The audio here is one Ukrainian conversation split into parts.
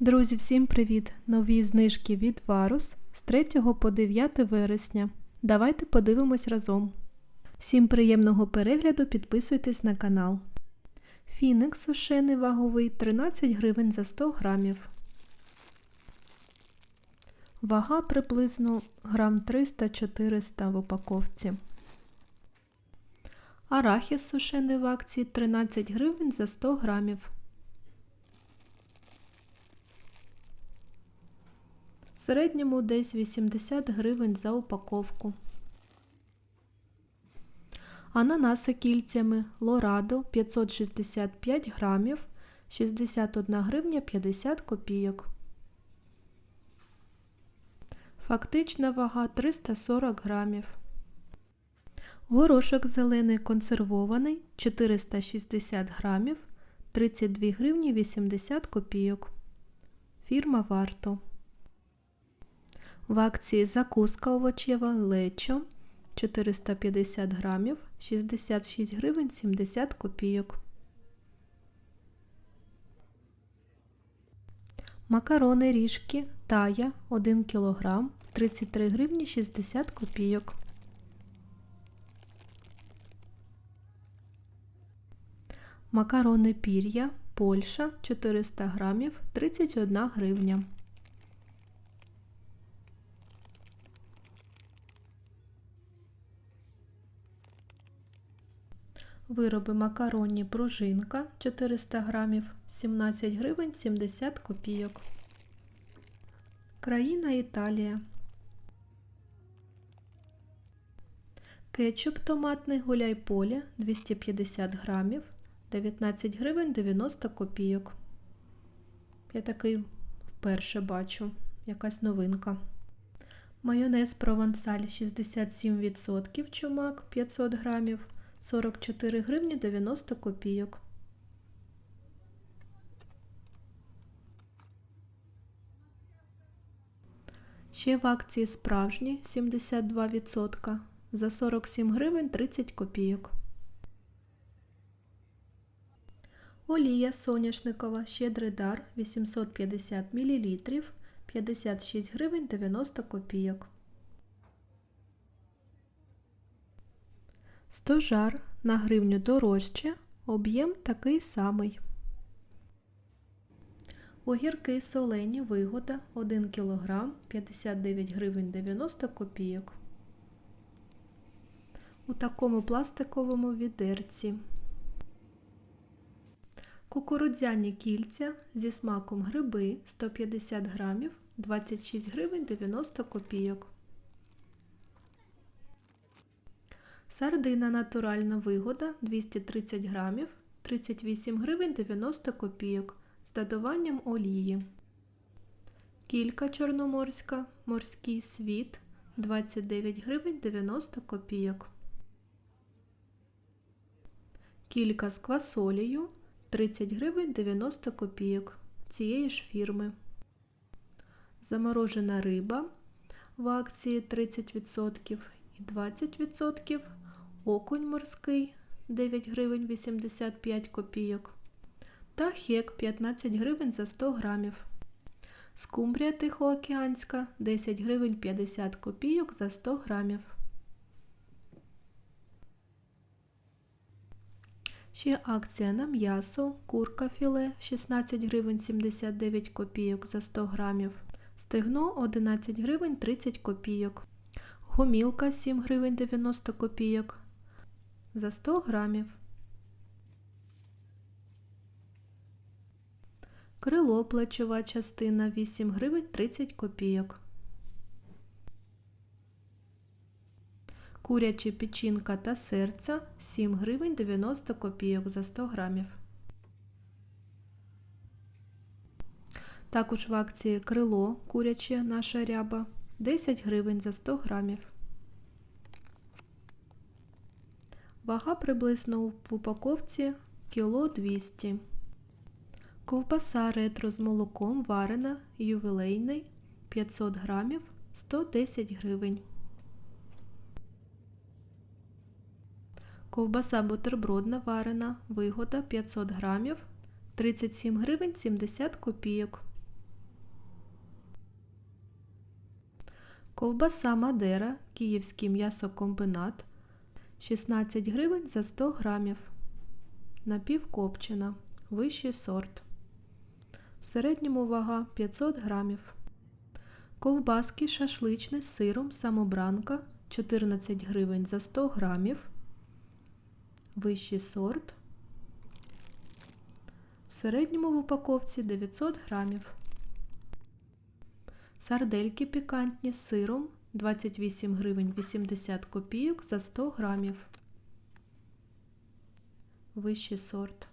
Друзі, всім привіт! Нові знижки від Варус з 3 по 9 вересня. Давайте подивимось разом. Всім приємного перегляду, підписуйтесь на канал. Фінікс сушений ваговий 13 гривень за 100 грамів. Вага приблизно грам 300-400 в упаковці. Арахіс сушений в акції 13 гривень за 100 грамів. Середньому десь 80 гривень за упаковку. Ананаси кільцями Лорадо 565 грамів 61 гривня 50 копійок. Фактична вага 340 грамів. Горошок зелений консервований 460 грамів 32 гривні 80 копійок. Фірма Варто. В акції закуска овочева лечо 450 грамів 66 гривень 70 копійок. Макарони ріжки тая 1 кг 33 гривні 60 копійок. Макарони пір'я Польща 400 грамів 31 гривня. Вироби макаронні пружинка 400 грамів 17 гривень 70 копійок. Країна Італія. Кетчуп томатний гуляй поле 250 грамів 19 гривень 90 копійок. Я такий вперше бачу. Якась новинка. Майонез провансаль 67% чумак 500 грамів 44 гривні 90 копійок. Ще в акції справжні 72% за 47 гривень 30 копійок. Олія соняшникова щедрий дар 850 мл 56 гривень 90 копійок. Стожар на гривню дорожче, об'єм такий самий. Огірки солені вигода 1 кг 59 гривень 90 копійок. У такому пластиковому відерці. Кукурудзяні кільця зі смаком гриби 150 грамів 26 гривень 90 копійок. Сардина натуральна вигода 230 грамів 38 гривень 90 копійок з додаванням олії. Кілька чорноморська, морський світ 29 гривень 90 копійок. Кілька з квасолею 30 гривень 90 копійок цієї ж фірми. Заморожена риба в акції 30% і 20%, окунь морський 9 гривень 85 копійок та хек 15 гривень за 100 грамів. Скумбрія тихоокеанська 10 гривень 50 копійок за 100 грамів. Ще акція на м'ясо, курка філе 16 гривень 79 копійок за 100 грамів, стегно 11 гривень 30 копійок, гомілка 7 гривень 90 копійок за 100 грамів. Крило плечова частина 8 гривень 30 копійок. Куряча печінка та серця 7 гривень 90 копійок за 100 грамів. Також в акції крило куряче наша ряба 10 гривень за 100 грамів. Вага приблизно в упаковці кіло 200 Ковбаса ретро з молоком варена ювілейний 500 грамів 110 гривень. Ковбаса бутербродна варена вигода 500 грамів 37 гривень 70 копійок. Ковбаса Мадера Київський м'ясокомбинат 16 гривень за 100 грамів. Напівкопчена, вищий сорт. В середньому вага 500 грамів. Ковбаски шашличні з сиром самобранка 14 гривень за 100 грамів. Вищий сорт. В середньому в упаковці 900 грамів. Сардельки пікантні з сиром 28 гривень 80 копійок за 100 грамів. Вищий сорт.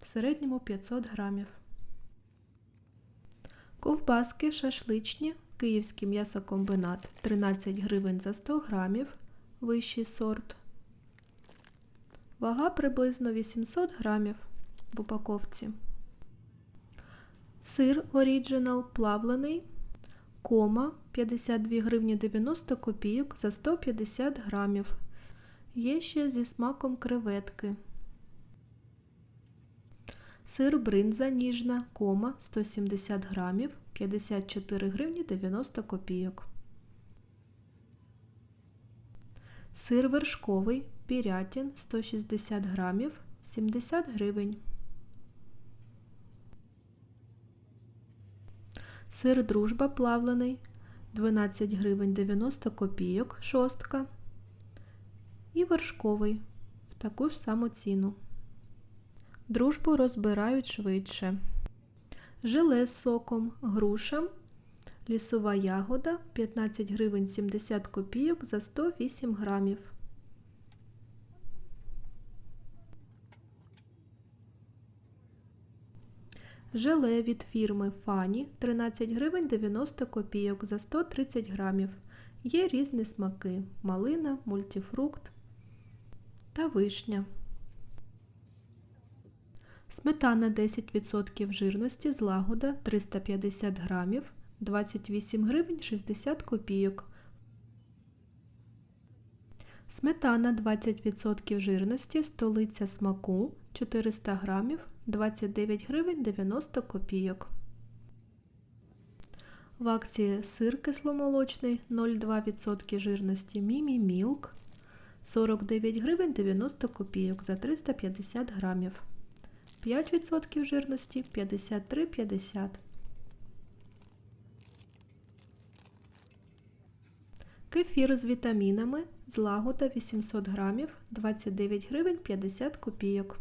В середньому 500 грамів. Ковбаски шашличні, київський м'ясокомбінат 13 гривень за 100 грамів. Вищий сорт. Вага приблизно 800 грамів в упаковці. Сир Original плавлений. Кома 52 гривні 90 копійок за 150 грамів. Є ще зі смаком креветки. Сир бринза ніжна кома 170 грамів 54 гривні 90 копійок. Сир вершковий пірятін 160 грамів 70 гривень. Сир дружба плавлений 12 гривень 90 копійок шостка. І вершковий в таку ж саму ціну. Дружбу розбирають швидше. Желе з соком, груша, лісова ягода 15 гривень 70 копійок за 108 грамів. Желе від фірми Фані 13 гривень 90 копійок за 130 грамів. Є різні смаки малина, мультифрукт та вишня. Сметана 10% жирності злагода 350 грамів 28 гривень 60 копійок. Сметана 20% жирності столиця смаку 400 грамів 29 гривень 90 копійок. В акції сир кисломолочний 0,2% жирності Мімі Мілк 49 гривень 90 копійок за 350 грамів. 5% жирності 53,50. Кефір з вітамінами злагода 800 грамів 29 гривень 50 копійок.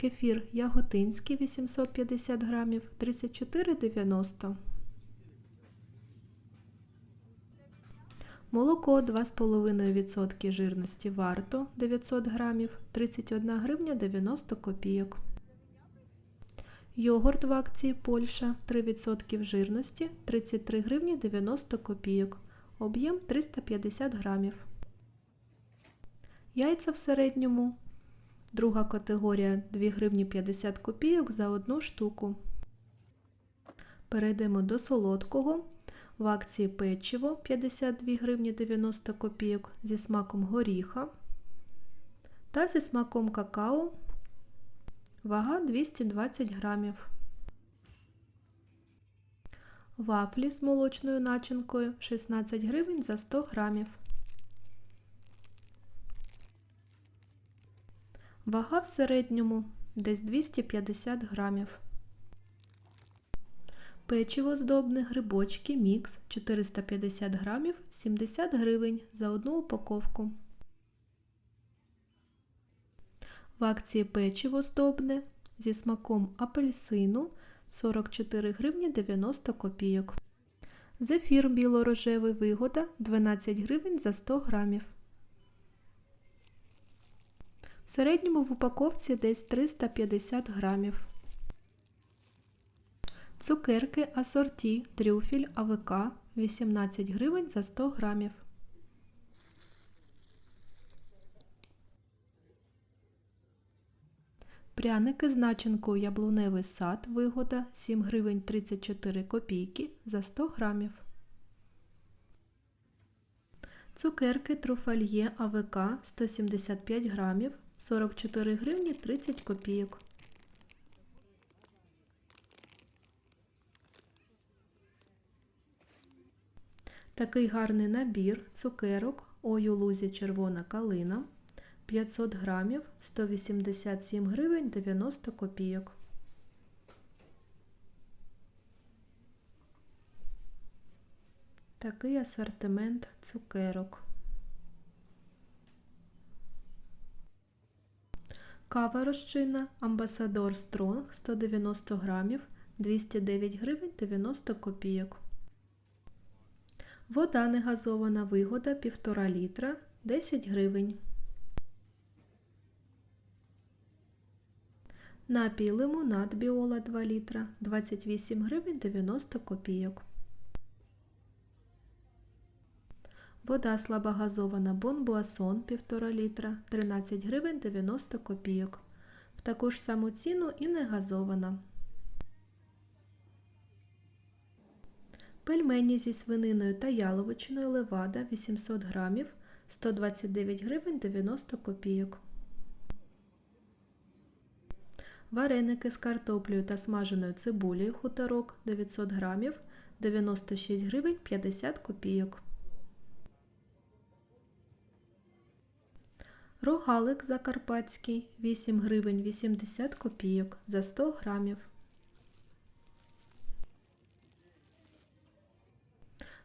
Кефір яготинський 850 грамів 34,90. Молоко 2,5% жирності варто 900 грамів 31 гривня 90 копійок. Йогурт в акції Польща 3% жирності 33 гривні 90 копійок. Об'єм 350 грамів. Яйця в середньому. Друга категорія 2 гривні 50 копійок за одну штуку. Перейдемо до солодкого. В акції печиво 52 гривні 90 копійок зі смаком горіха та зі смаком какао вага 220 грамів. Вафлі з молочною начинкою 16 гривень за 100 грамів. Вага в середньому десь 250 грамів. Печиво здобне грибочки мікс 450 грамів 70 гривень за одну упаковку. В акції печиво здобне зі смаком апельсину 44 гривні 90 копійок. Зефір біло-рожевий вигода 12 гривень за 100 грамів. В середньому в упаковці десь 350 грамів. Цукерки асорті трюфіль АВК 18 гривень за 100 грамів. Пряники з начинкою яблуневий сад вигода 7 гривень 34 копійки за 100 грамів. Цукерки труфальє АВК 175 грамів 44 гривні 30 копійок. Такий гарний набір цукерок ою лузі червона калина 500 грамів 187 гривень 90 копійок. Такий асортимент цукерок. Кава розчинна Амбасадор Стронг 190 грамів 209 гривень 90 копійок. Вода негазована вигода 1,5 літра 10 гривень. Напій лимонад Біола 2 літра 28 гривень 90 копійок. Вода слабогазована Бонбуасон 1,5 літра 13 гривень 90 копійок. В таку ж саму ціну і не газована. Пельмені зі свининою та яловичиною левада 800 грамів 129 гривень 90 копійок. Вареники з картоплею та смаженою цибулею хуторок 900 грамів 96 гривень 50 копійок. Рогалик закарпатський 8 гривень 80 копійок за 100 грамів.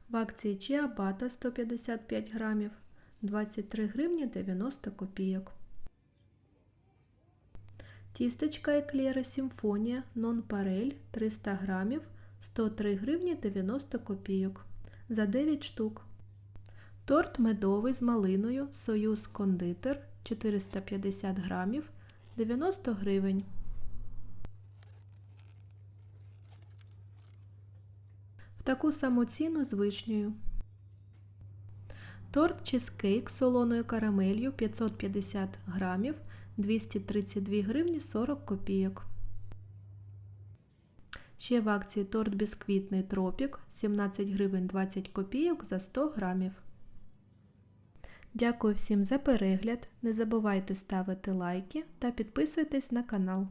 В акції Чіабата 155 грамів 23 гривні 90 копійок. Тістечка еклера Сімфонія Нон-Парель 300 грамів 103 гривні 90 копійок за 9 штук. Торт медовий з малиною Союз кондитер 450 грамів 90 гривень. В таку саму ціну з вишнею. Торт чизкейк з солоною карамелью 550 грамів 232 гривні 40 копійок. Ще в акції торт бісквітний тропік 17 гривень 20 копійок за 100 грамів. Дякую всім за перегляд. Не забувайте ставити лайки та підписуйтесь на канал.